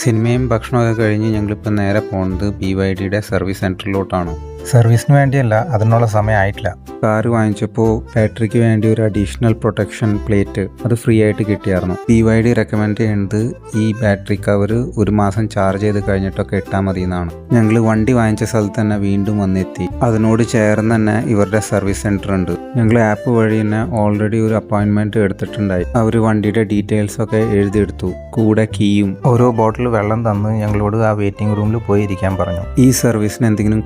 സിനിമയും ഭക്ഷണമൊക്കെ കഴിഞ്ഞ് ഞങ്ങളിപ്പോൾ നേരെ പോകുന്നത് ബി വൈ ഡിയുടെ സർവീസ് സെന്ററിലോട്ടാണ് സർവീസിന് വേണ്ടിയല്ല അതിനുള്ള സമയമായിട്ടില്ല കാർ വാങ്ങിച്ചപ്പോൾ ബാറ്ററിക്ക് വേണ്ടി ഒരു അഡീഷണൽ പ്രൊട്ടക്ഷൻ പ്ലേറ്റ് അത് ഫ്രീ ആയിട്ട് കിട്ടിയായിരുന്നു പി വൈ ഡി റെക്കമെൻഡ് ചെയ്യുന്നത് ഈ ബാറ്ററി കവർ ഒരു മാസം ചാർജ് ചെയ്ത് കഴിഞ്ഞിട്ടൊക്കെ ഇട്ടാൽ മതി എന്നാണ് ഞങ്ങൾ വണ്ടി വാങ്ങിച്ച സ്ഥലത്ത് തന്നെ വീണ്ടും വന്നെത്തി. അതിനോട് ചേർന്ന് തന്നെ ഇവരുടെ സർവീസ് സെന്റർ ഉണ്ട്. ഞങ്ങൾ ആപ്പ് വഴി തന്നെ ഓൾറെഡി ഒരു അപ്പോയിൻമെന്റ് എടുത്തിട്ടുണ്ടായി. അവർ വണ്ടിയുടെ ഡീറ്റെയിൽസ് ഒക്കെ എഴുതിയെടുത്തു. കൂടെ കീയും. ഓരോ ബോട്ടിൽ വെള്ളം തന്ന് ഞങ്ങളോട് ആ വെയിറ്റിംഗ് റൂമിൽ പോയി ഇരിക്കാൻ പറഞ്ഞു. ഈ സർവീസിന് എന്തെങ്കിലും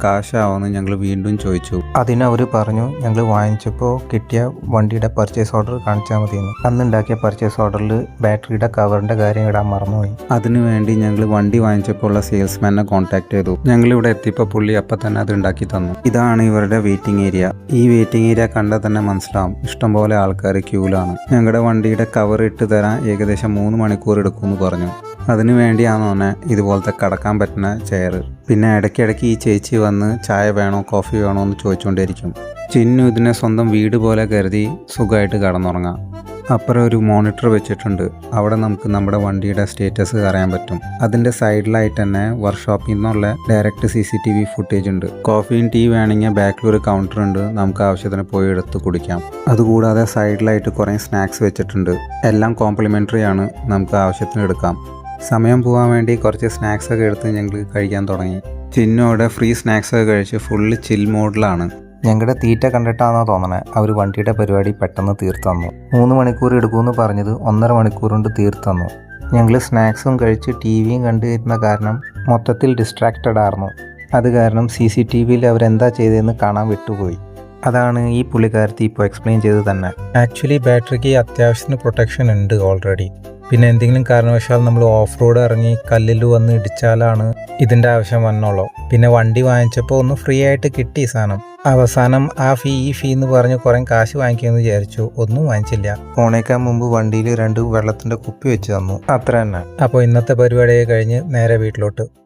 കാശാവുമെന്ന് ഞങ്ങൾ വീണ്ടും ചോദിച്ചു. അതിന് അവർ പറഞ്ഞു ഞങ്ങൾ വാങ്ങിച്ചപ്പോൾ കിട്ടിയ വണ്ടിയുടെ പർച്ചേസ് ഓർഡർ കാണിച്ചാൽ മതിയെന്ന്. അന്നുണ്ടാക്കിയ പർച്ചേസ് ഓർഡറിൽ ബാറ്ററിയുടെ കവറിന്റെ കാര്യം ഇടാൻ മറന്നുപോയി. അതിനുവേണ്ടി ഞങ്ങൾ വണ്ടി വാങ്ങിച്ചപ്പോൾ ഉള്ള സെയിൽസ്മാനെ കോൺടാക്ട് ചെയ്തു. ഞങ്ങൾ ഇവിടെ എത്തിയപ്പോൾ പുള്ളി അപ്പം തന്നെ അത് ഉണ്ടാക്കി തന്നു. ഇതാണ് ഇവരുടെ വെയിറ്റിംഗ് ഏരിയ ഈ വെയിറ്റിംഗ് ഏരിയ കണ്ടാൽ തന്നെ മനസ്സിലാവും. ഇഷ്ടംപോലെ ആൾക്കാർ ക്യൂലാണ് ഞങ്ങളുടെ വണ്ടിയുടെ കവർ ഇട്ട് തരാൻ ഏകദേശം മൂന്ന് മണിക്കൂർ എടുക്കുമെന്ന് പറഞ്ഞു. അതിനു വേണ്ടിയാണെന്ന് പറഞ്ഞാൽ ഇതുപോലത്തെ കടക്കാൻ പറ്റുന്ന ചെയർ പിന്നെ ഇടയ്ക്കിടയ്ക്ക് ഈ ചേച്ചി വന്ന് ചായ വേണോ കോഫി വേണോ എന്ന് ചോദിച്ചുകൊണ്ടേയിരിക്കും ചിന്നു ഇതിനെ സ്വന്തം വീട് പോലെ കരുതി സുഖമായിട്ട് കടന്നുറങ്ങാം. അപ്പുറം ഒരു മോണിറ്റർ വെച്ചിട്ടുണ്ട്. അവിടെ നമുക്ക് നമ്മുടെ വണ്ടിയുടെ സ്റ്റേറ്റസ് അറിയാൻ പറ്റും. അതിന്റെ സൈഡിലായിട്ട് തന്നെ വർക്ക്ഷോപ്പിൽ നിന്നുള്ള direct C C T V footage ഉണ്ട്. കോഫിയും ടീ വേണമെങ്കിൽ ബാക്കിൽ ഒരു കൗണ്ടർ ഉണ്ട്. നമുക്ക് ആവശ്യത്തിന് പോയി എടുത്ത് കുടിക്കാം. അതുകൂടാതെ സൈഡിലായിട്ട് കുറേ സ്നാക്സ് വെച്ചിട്ടുണ്ട്. എല്ലാം കോംപ്ലിമെന്ററി ആണ്. നമുക്ക് ആവശ്യത്തിന് എടുക്കാം. സമയം പോകാൻ വേണ്ടി കുറച്ച് സ്നാക്സ് ഒക്കെ എടുത്ത് ഞങ്ങൾ കഴിക്കാൻ തുടങ്ങി. ചിന്നോടെ ഫ്രീ സ്നാക്സ് ഒക്കെ കഴിച്ച് ഫുള്ള് ചിൽ മോഡിലാണ് ഞങ്ങളുടെ തീറ്റ കണ്ടിട്ടാണെന്നാ തോന്നണേ. അവർ വണ്ടിയുടെ പരിപാടി പെട്ടെന്ന് തീർത്തു തന്നു മൂന്ന് മണിക്കൂർ എടുക്കുമെന്ന് പറഞ്ഞത് ഒന്നര മണിക്കൂർ കൊണ്ട് തീർത്തു തന്നു ഞങ്ങൾ സ്നാക്സും കഴിച്ച് ടി വിയും കണ്ടിരുന്ന കാരണം മൊത്തത്തിൽ ഡിസ്ട്രാക്റ്റഡ് ആയിരുന്നു അത് കാരണം സി സി ടി വിയിൽ അവരെന്താ ചെയ്തതെന്ന് കാണാൻ വിട്ടുപോയി. അതാണ് ഈ പുള്ളിക്കാരത്തി ഇപ്പോൾ എക്സ്പ്ലെയിൻ ചെയ്ത് തന്നെ. ആക്ച്വലി ബാറ്ററിക്ക് അത്യാവശ്യത്തിന് പ്രൊട്ടക്ഷൻ ഉണ്ട് ഓൾറെഡി പിന്നെ എന്തെങ്കിലും കാരണവശാൽ നമ്മൾ ഓഫ് റോഡ് ഇറങ്ങി കല്ലിൽ വന്ന് ഇടിച്ചാലാണ് ഇതിന്റെ ആവശ്യം വന്നോളൂ പിന്നെ വണ്ടി വാങ്ങിച്ചപ്പോൾ ഒന്ന് ഫ്രീ ആയിട്ട് കിട്ടി സാധനം. അവസാനം ആ ഫീ ഈ ഫീ എന്ന് പറഞ്ഞ് കുറേ കാശ് വാങ്ങിക്കുമെന്ന് വിചാരിച്ചു. ഒന്നും വാങ്ങിച്ചില്ല. ഓണേക്കാൻ മുമ്പ് വണ്ടിയിൽ രണ്ട് വെള്ളത്തിന്റെ കുപ്പി വെച്ച് തന്നു. അത്ര തന്നെ അപ്പോൾ ഇന്നത്തെ പരിപാടിയെ കഴിഞ്ഞ് നേരെ വീട്ടിലോട്ട്.